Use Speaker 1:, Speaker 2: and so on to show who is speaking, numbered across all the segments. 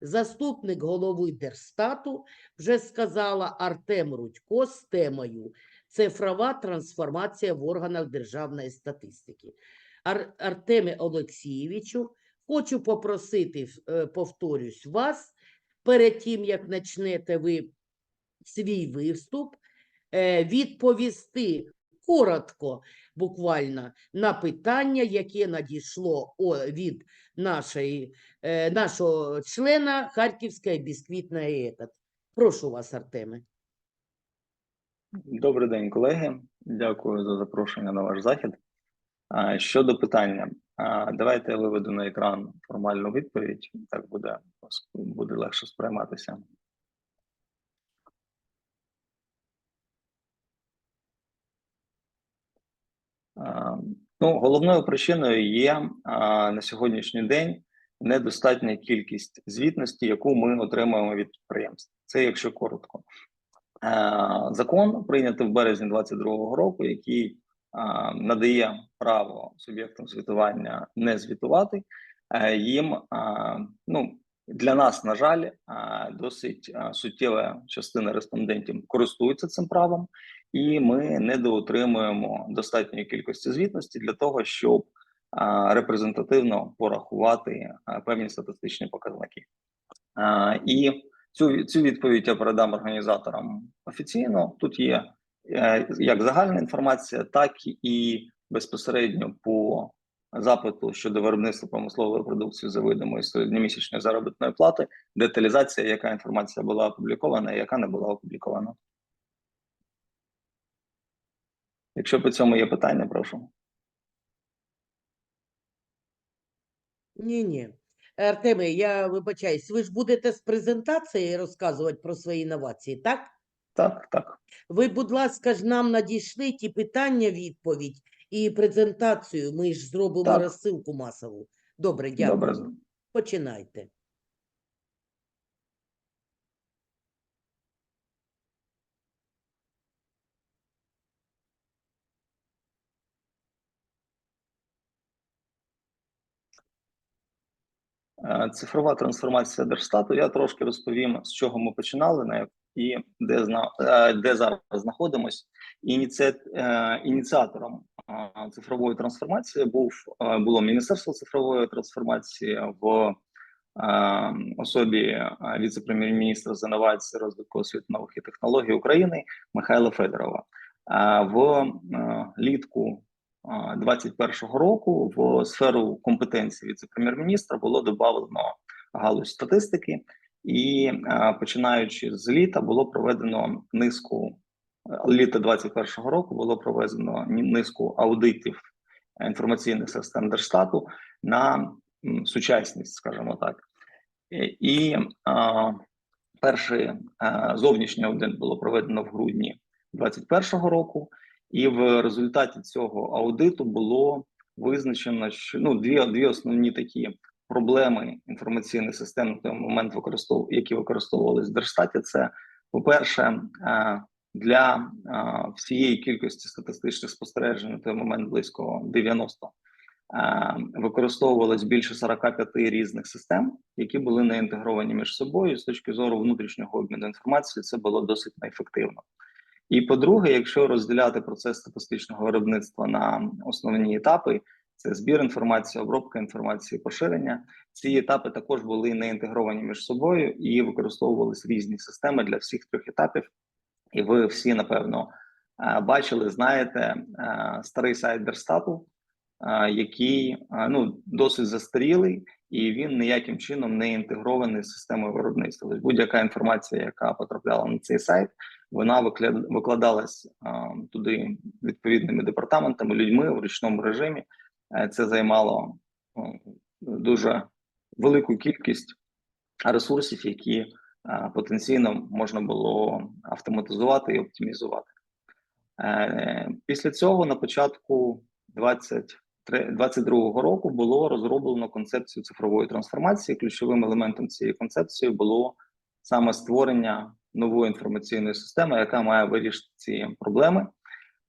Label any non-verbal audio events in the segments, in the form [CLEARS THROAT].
Speaker 1: Заступник голови Держстату вже сказала Артем Рудько з темою Цифрова трансформація в органах державної статистики. Ар- Артеме Олексійовичу, хочу попросити, е, повторюсь, вас перед тим, як почнете ви свій виступ, е, відповісти коротко, буквально, на питання, яке надійшло від нашої, е, нашого члена Харківської бісквітної ЕТА. Прошу вас, Артеме.
Speaker 2: Добрий день, колеги. Дякую за запрошення на ваш захід. Щодо питання, давайте я виведу на екран формальну відповідь. Так буде, буде легше сприйматися. А, Ну, головною причиною є а, на сьогоднішній день недостатня кількість звітності, яку ми отримуємо від підприємств. Це якщо коротко. Е, Закон прийнятий в березні 2022 року, який е, надає право суб'єктам звітування не звітувати. Е, Їм ну для нас, на жаль, досить суттєва частина респондентів користуються цим правом, і ми недоотримуємо достатньої кількості звітності для того, щоб репрезентативно порахувати певні статистичні показники. І Цю цю відповідь я передам організаторам офіційно. Тут є е, як загальна інформація, так і безпосередньо по запиту щодо виробництва промислової продукції за видимої середньомісячної заробітної плати, деталізація, яка інформація була опублікована, і яка не була опублікована. Якщо по цьому є питання, прошу.
Speaker 1: Ні, ні. Артеме, я вибачаюсь, ви ж будете з презентації розказувати про свої інновації, так?
Speaker 2: Так, так.
Speaker 1: Ви, будь ласка, ж нам надійшли ті питання, відповідь і презентацію. Ми ж зробимо
Speaker 2: Так.
Speaker 1: розсилку масову. Добре, дякую.
Speaker 2: Добре.
Speaker 1: Починайте.
Speaker 2: Е, Цифрова трансформація Держстату. Я трошки розповім, з чого ми починали на і де зна е, де зараз знаходимось. Ініці... е, Ініціатором цифрової трансформації був було Міністерство цифрової трансформації в особі віце-прем'єр-міністра з інновацій, розвитку освіти, науки і технологій України Михайла Федорова. В літку 2021 року в сферу компетенції віце-прем'єр-міністра було додано галузь статистики, і починаючи з літа було проведено низку літа 2021 року було проведено низку аудитів інформаційних систем Держстату на сучасність, скажімо так. І е, перший е, зовнішній аудит було проведено в грудні 2021 року. І в результаті цього аудиту було визначено, що ну дві, дві основні такі проблеми інформаційних систем на той момент використов, які використовувалися в Держстаті. Це, по-перше, е, для всієї кількості статистичних спостережень на той момент близько 90 е, використовувалось більше 45 різних систем, які були не інтегровані між собою. З точки зору внутрішнього обміну інформацією, це було досить неефективно. І по-друге, якщо розділяти процес статистичного виробництва на основні етапи, це збір інформації, обробка інформації, поширення. Ці етапи також були не інтегровані між собою і використовувалися різні системи для всіх трьох етапів. І ви всі, напевно, е, бачили, знаєте, е, старий сайт Держстату, е, який е, ну досить застарілий, і він ніяким чином не інтегрований з системою виробництва. Тобто будь-яка інформація, яка потрапляла на цей сайт, вона викладалась туди відповідними департаментами, людьми в ручному режимі. Це займало дуже велику кількість ресурсів, які потенційно можна було автоматизувати і оптимізувати. Е, Після цього на початку 2022 року було розроблено концепцію цифрової трансформації. Ключовим елементом цієї концепції було саме створення нової інформаційної системи, яка має вирішити ці проблеми,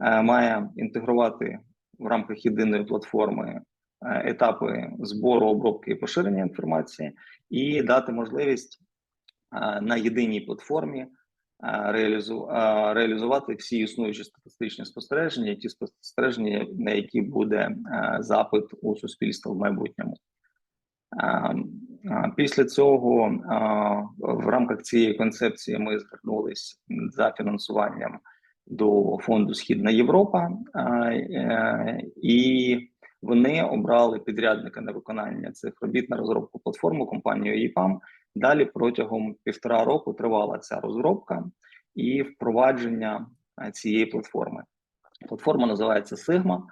Speaker 2: е, має інтегрувати в рамках єдиної платформи е, етапи збору, обробки і поширення інформації, і дати можливість е, на єдиній платформі е, е, реалізувати всі існуючі статистичні спостереження, і ті спостереження, на які буде е, запит у суспільства в майбутньому. Е, е, Після цього е, в рамках цієї концепції ми звернулись за фінансуванням до фонду Східна Європа, е, е, і вони обрали підрядника на виконання цих робіт на розробку платформи компанію EPAM. Далі протягом півтора року тривала ця розробка і впровадження е, цієї платформи. Платформа називається Sigma.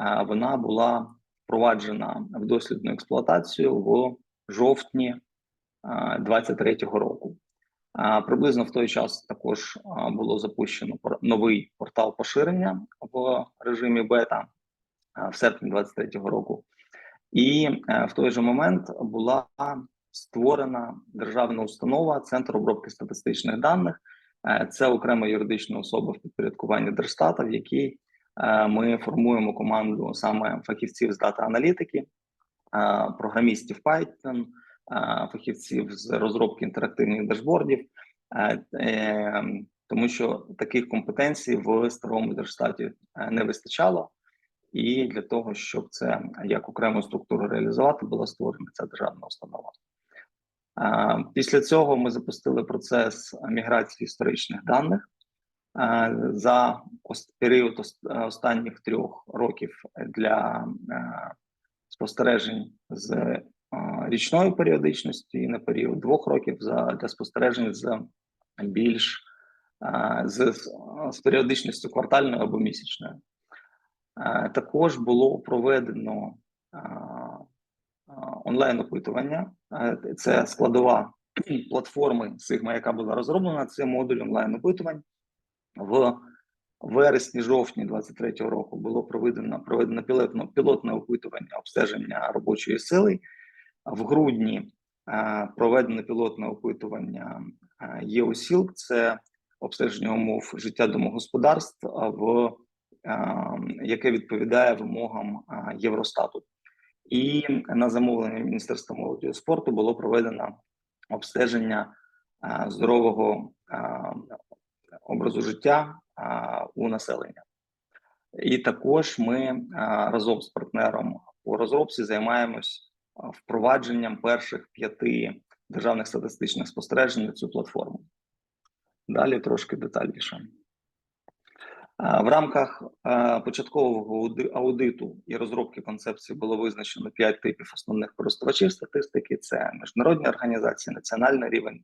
Speaker 2: Е, Вона була впроваджена в дослідну експлуатацію в жовтні 2023 року. Приблизно в той час також було запущено новий портал поширення в режимі бета в серпні 2023 року. І е, в той же момент була створена державна установа Центр обробки статистичних даних. Е, Це окрема юридична особа в підпорядкуванні Держстата, в якій е, ми формуємо команду саме фахівців з дата-аналітики, е, програмістів Python, фахівців з розробки інтерактивних дашбордів, тому що таких компетенцій в старому держстаті не вистачало. І для того, щоб це як окрему структуру реалізувати, була створена ця державна установа. Після цього ми запустили процес міграції історичних даних. За період останніх трьох років для спостережень з річною періодичністю і на період двох років за для спостережень з більш з, з, періодичністю квартальною або місячною. Також було проведено онлайн-опитування. Е, Це складова платформи Sigma, яка була розроблена. Це модуль онлайн-опитувань. В вересні-жовтні 23-го року було проведено проведено пілотне, пілотне опитування обстеження робочої сили. В грудні е, проведено пілотне опитування е, ЄОСІЛК, це обстеження умов життя домогосподарств, в е, яке відповідає вимогам е, Євростату. І на замовлення Міністерства молоді і спорту було проведено обстеження здорового образу життя у населення. І також ми разом з партнером по розробці займаємось впровадженням перших п'яти державних статистичних спостережень на цю платформу. Далі трошки детальніше. Е, В рамках е, початкового аудиту і розробки концепції було визначено п'ять типів основних користувачів статистики: це міжнародні організації, національний рівень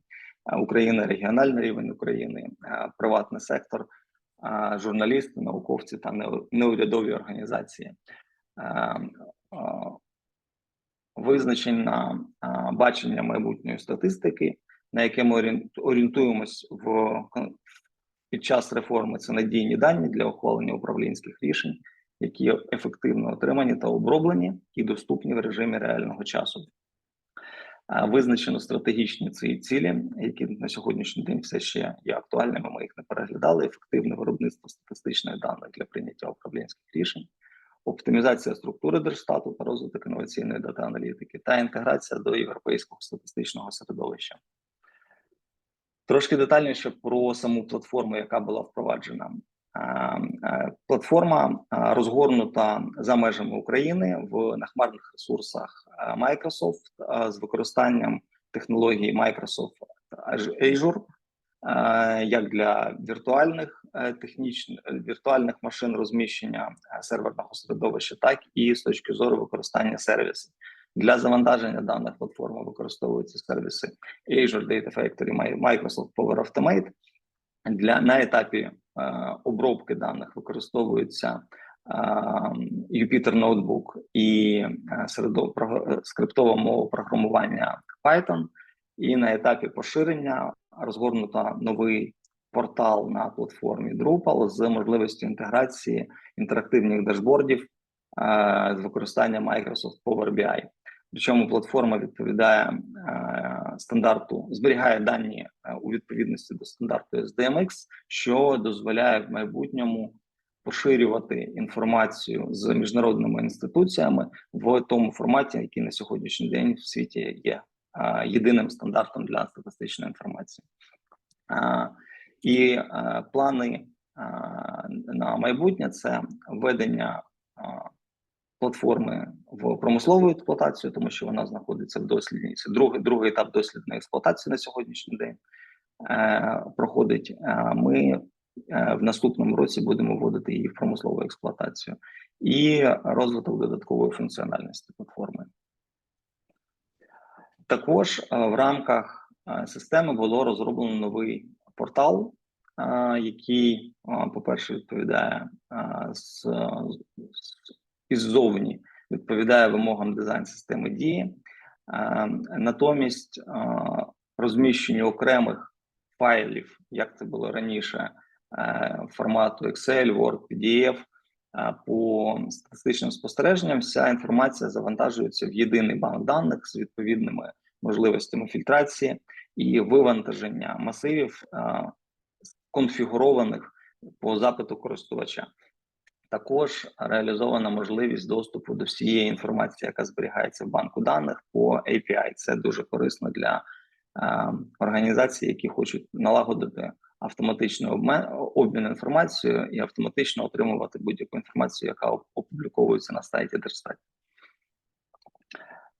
Speaker 2: е, України, регіональний рівень України, приватний сектор, журналісти, науковці та неурядові організації. Визначення бачення майбутньої статистики, на яке ми орієнту- орієнтуємось в під час реформи це надійні дані для ухвалення управлінських рішень, які ефективно отримані та оброблені і доступні в режимі реального часу. Визначено стратегічні ці цілі, які на сьогоднішній день все ще є актуальними. Ми їх не переглядали. Ефективне виробництво статистичних даних для прийняття управлінських рішень, оптимізація структури держстату та розвиток інноваційної дата-аналітики та інтеграція до європейського статистичного середовища. Трошки детальніше про саму платформу, яка була впроваджена. Е, е, Платформа е, розгорнута за межами України в нахмарних ресурсах Microsoft з використанням технології Microsoft Azure як для віртуальних технічних віртуальних машин розміщення серверного середовища, так і з точки зору використання сервісів. Для завантаження даних платформи використовуються сервіси Azure Data Factory, Mi- Microsoft Power Automate. Для на етапі е, обробки даних використовується е, Jupyter Notebook і е, середо, про- скриптова мова програмування Python. І на етапі поширення розгорнута новий портал на платформі Drupal з можливістю інтеграції інтерактивних дашбордів е, з використанням Microsoft Power BI. Причому платформа відповідає е, стандарту, зберігає дані е, у відповідності до стандарту SDMX, що дозволяє в майбутньому поширювати інформацію з міжнародними інституціями в тому форматі, який на сьогоднішній день в світі є а, єдиним стандартом для статистичної інформації. І плани на майбутнє це введення платформи в промислову експлуатацію, тому що вона знаходиться в дослідній. Це другий, другий етап дослідної експлуатації на сьогоднішній день е, проходить. Е, Ми е, в наступному році будемо вводити її в промислову експлуатацію і розвиток додаткової функціональності платформи. Також е, в рамках системи було розроблено новий портал, який, по-перше, відповідає з іззовні, відповідає вимогам дизайн системи дії. Натомість розміщення окремих файлів, як це було раніше, е, формату Excel, Word, PDF, по статистичним спостереженням, вся інформація завантажується в єдиний банк даних з відповідними можливостями фільтрації і вивантаження масивів, конфігурованих по запиту користувача. Також реалізована можливість доступу до всієї інформації, яка зберігається в банку даних по API. Це дуже корисно для е, організацій, які хочуть налагодити автоматичний обмен, обмін інформацією і автоматично отримувати будь-яку інформацію, яка опубліковується на сайті Держстаті.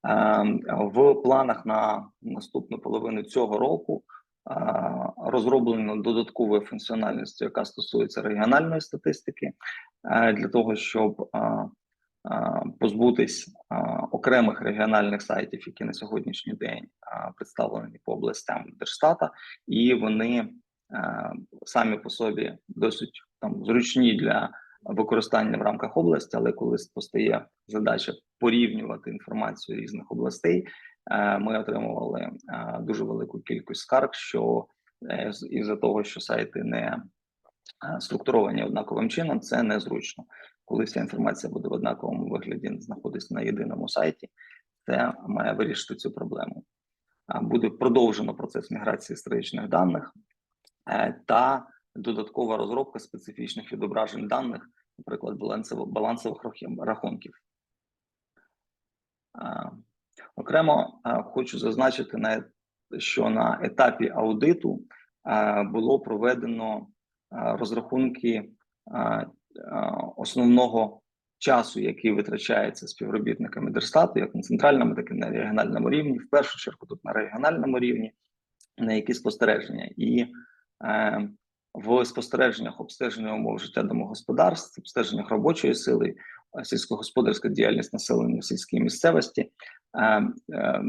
Speaker 2: Е, В планах на наступну половину цього року е, розроблено додатковою функціональністю, яка стосується регіональної статистики, для того, щоб е, е, позбутись е, окремих регіональних сайтів, які на сьогоднішній день е, представлені по областям Держстата, і вони е, самі по собі досить там зручні для використання в рамках області, але коли постає задача порівнювати інформацію різних областей, е, ми отримували е, дуже велику кількість скарг, що е, із-за того, що сайти не е, структуровані однаковим чином, це незручно. Коли вся інформація буде в однаковому вигляді, знаходиться на єдиному сайті, це має вирішити цю проблему. Буде продовжено процес міграції історичних даних е, та додаткова розробка специфічних відображень даних, наприклад, балансових рахунків-. Е, Окремо е, хочу зазначити, що на етапі аудиту е, було проведено е, розрахунки основного часу, який витрачається співробітниками Держстату, як на центральному, так і на регіональному рівні. В першу чергу тут на регіональному рівні, на які спостереження, і е, в спостереженнях обстеження умов життя домогосподарств, обстеженнях робочої сили, сільськогосподарська діяльність населення в сільській місцевості. Е, е,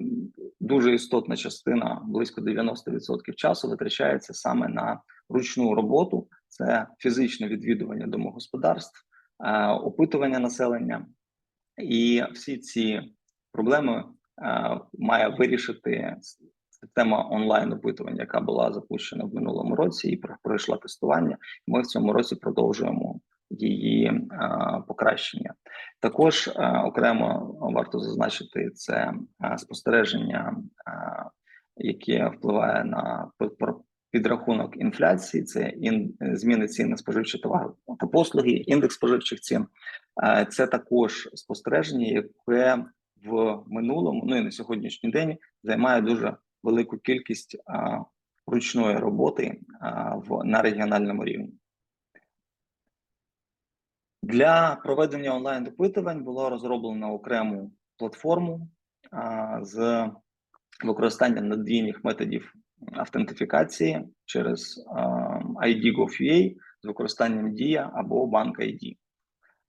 Speaker 2: дуже істотна частина, близько 90% часу, витрачається саме на ручну роботу. Це фізичне відвідування домогосподарств, е, опитування населення, і всі ці проблеми е, має вирішити система онлайн опитування, яка була запущена в минулому році і про- пройшла тестування. Ми в цьому році продовжуємо її е, покращення. Також е, окремо варто зазначити це е, спостереження, яке впливає на підрахунок інфляції. Це зміни цін на споживчі товари та послуги, індекс споживчих цін. Це також спостереження, яке в минулому, ну і на сьогоднішній день займає дуже велику кількість ручної роботи в на регіональному рівні. Для проведення онлайн опитувань було розроблено окрему платформу а, з використанням надійних методів автентифікації через а, ID.gov.ua з використанням Дія або Банк ID.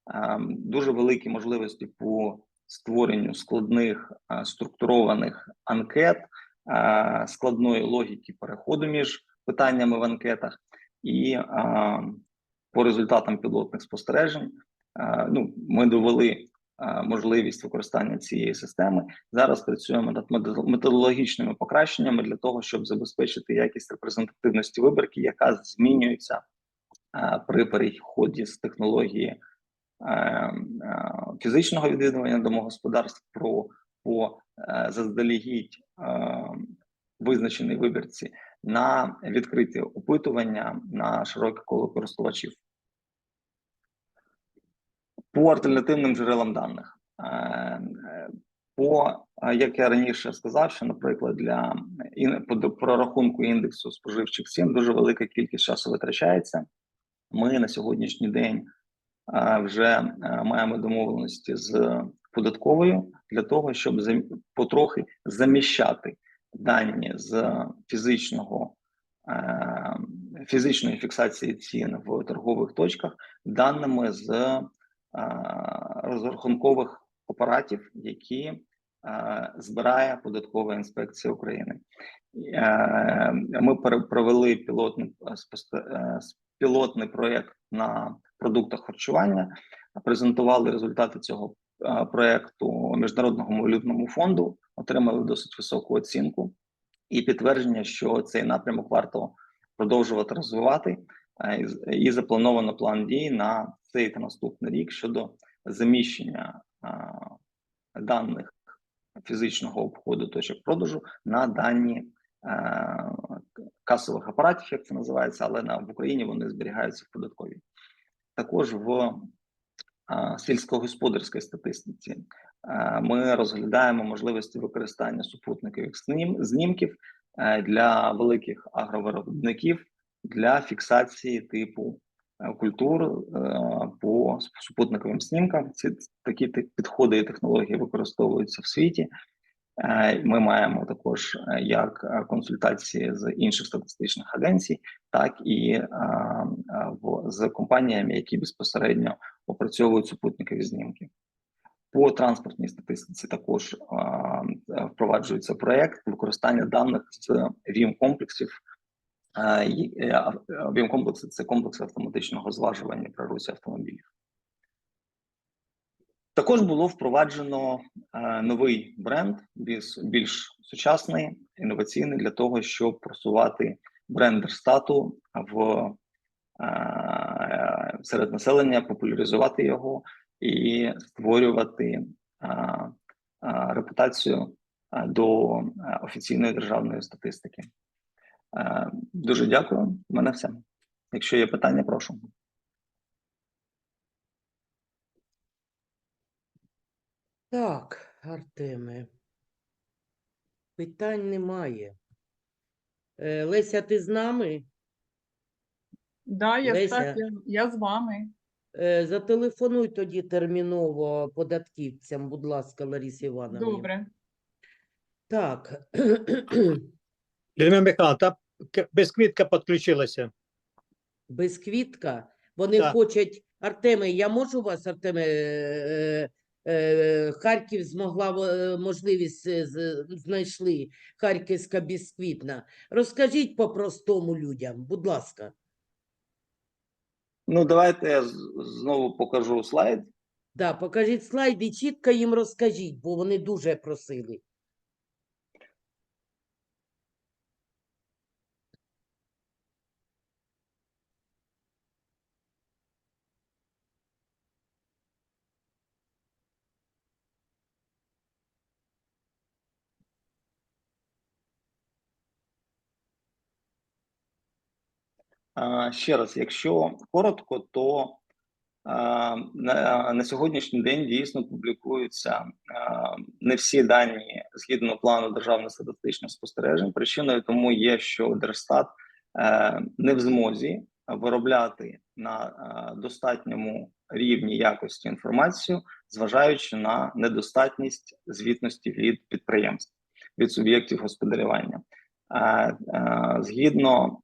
Speaker 2: А, Дуже великі можливості по створенню складних а, структурованих анкет, а, складної логіки переходу між питаннями в анкетах, і а, по результатам пілотних спостережень ну, ми довели можливість використання цієї системи. Зараз працюємо над метод- методологічними покращеннями для того, щоб забезпечити якість репрезентативності вибірки, яка змінюється при переході з технології е, е, фізичного відвідування домогосподарств про по е, заздалегідь е, визначеній вибірці на відкриті опитування на широке коло користувачів. По альтернативним джерелам даних. Е, е, По, е, як я раніше сказав, що, наприклад, для по прорахунку індексу споживчих цін дуже велика кількість часу витрачається. Ми на сьогоднішній день вже маємо домовленості з податковою для того, щоб потрохи заміщати дані з фізичного е, фізичної фіксації цін в торгових точках даними з е, розрахункових апаратів, які е, збирає податкова інспекція України. Ми провели пілотний пілотний проєкт на продуктах харчування, презентували результати цього е, проєкту Міжнародному валютному фонду, отримали досить високу оцінку і підтвердження, що цей напрямок варто продовжувати розвивати. е, і заплановано план дій на цей та наступний рік щодо заміщення е, даних фізичного обходу точок продажу на дані касових апаратів, як це називається, але на в Україні вони зберігаються в податковій. Також в сільськогосподарській статистиці е, ми розглядаємо можливості використання супутникових знімків е, для великих агровиробників для фіксації типу е, культур е, по супутниковим снімкам. Ці такі підходи і технології використовуються в світі. Е, Ми маємо також е, як е, консультації з інших статистичних агенцій, так і в- з компаніями, які безпосередньо опрацьовують супутникові знімки. По транспортній статистиці також впроваджується проект використання даних з е, ав- е, ВІМ-комплекси це комплекси автоматичного зважування при русі автомобілів. Також було впроваджено е, новий бренд, більш, сучасний, інноваційний для того, щоб просувати бренд Держстату в е, серед населення, популяризувати його і створювати е, репутацію до офіційної державної статистики. Дуже дякую. У мене все. Якщо є питання, прошу.
Speaker 1: Так, Артеме. Питань немає. Е, Леся, ти з нами?
Speaker 3: Да, я
Speaker 1: Леся.
Speaker 3: так, я, я з вами.
Speaker 1: Е, Зателефонуй тоді терміново податківцям, будь ласка, Ларисі Івановні.
Speaker 3: Добре.
Speaker 1: Так.
Speaker 4: Людмила Михайловна, та к- безквітка підключилася.
Speaker 1: Безквітка. Вони
Speaker 4: Так.
Speaker 1: хочуть. Артеме, я можу вас, Артеме, е, Харків змогла е, можливість е, знайшли Харківська бісквітна. Розкажіть по-простому людям, будь ласка.
Speaker 2: Ну, давайте я знову покажу слайд.
Speaker 1: Да, покажіть слайд і чітко їм розкажіть, бо вони дуже просили.
Speaker 2: Ще раз, якщо коротко, то на, сьогоднішній день дійсно публікуються не всі дані згідно плану державних статистичних спостережень. Причиною тому є, що Держстат е, не в змозі виробляти на достатньому рівні якості інформацію, зважаючи на недостатність звітності від підприємств від суб'єктів господарювання. Е, е, Згідно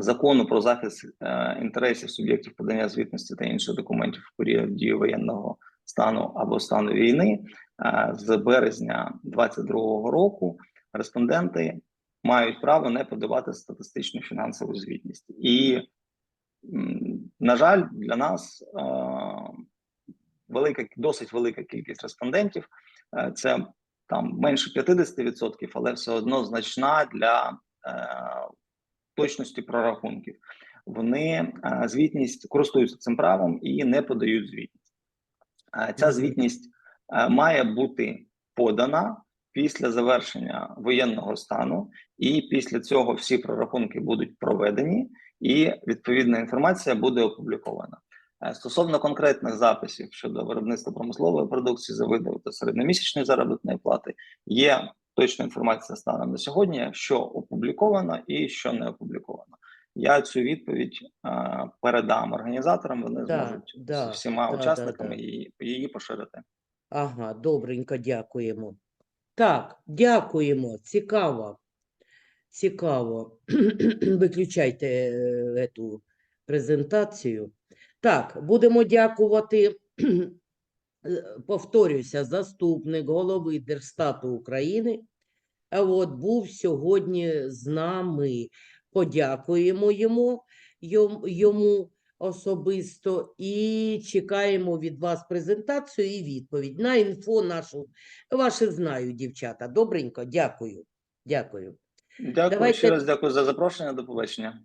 Speaker 2: закону про захист е, інтересів суб'єктів подання звітності та інших документів в період дії воєнного стану або стану війни е, з березня 2022 року респонденти мають право не подавати статистичну фінансову звітність. І, на жаль, для нас е, велика досить велика кількість респондентів. Це там менше 50%, але все одно значна для точності прорахунків. Вони звітність користуються цим правом і не подають звітність. Ця звітність має бути подана після завершення воєнного стану, і після цього всі прорахунки будуть проведені, і відповідна інформація буде опублікована. Стосовно конкретних записів щодо виробництва промислової продукції за видами та середньомісячної заробітної плати, є точна інформація станом на сьогодні, що опубліковано і що не опубліковано. Я цю відповідь е, передам організаторам. Вони
Speaker 1: Да,
Speaker 2: зможуть
Speaker 1: да,
Speaker 2: з всіма
Speaker 1: да, да,
Speaker 2: учасниками
Speaker 1: да.
Speaker 2: Її, її поширити.
Speaker 1: Ага, добренько, дякуємо. Так, дякуємо. Цікаво. Цікаво. [CLEARS THROAT] Виключайте е, ету презентацію. Так, будемо дякувати. Е, Повторюся, заступник голови Держстату України. А от був сьогодні з нами. Подякуємо йому, йому особисто і чекаємо від вас презентацію і відповідь на інфо нашу. Ваші знаю, дівчата. Добренько, дякую. Дякую.
Speaker 2: Дякую
Speaker 1: Давайте-
Speaker 2: ще раз. Дякую за запрошення. До побачення.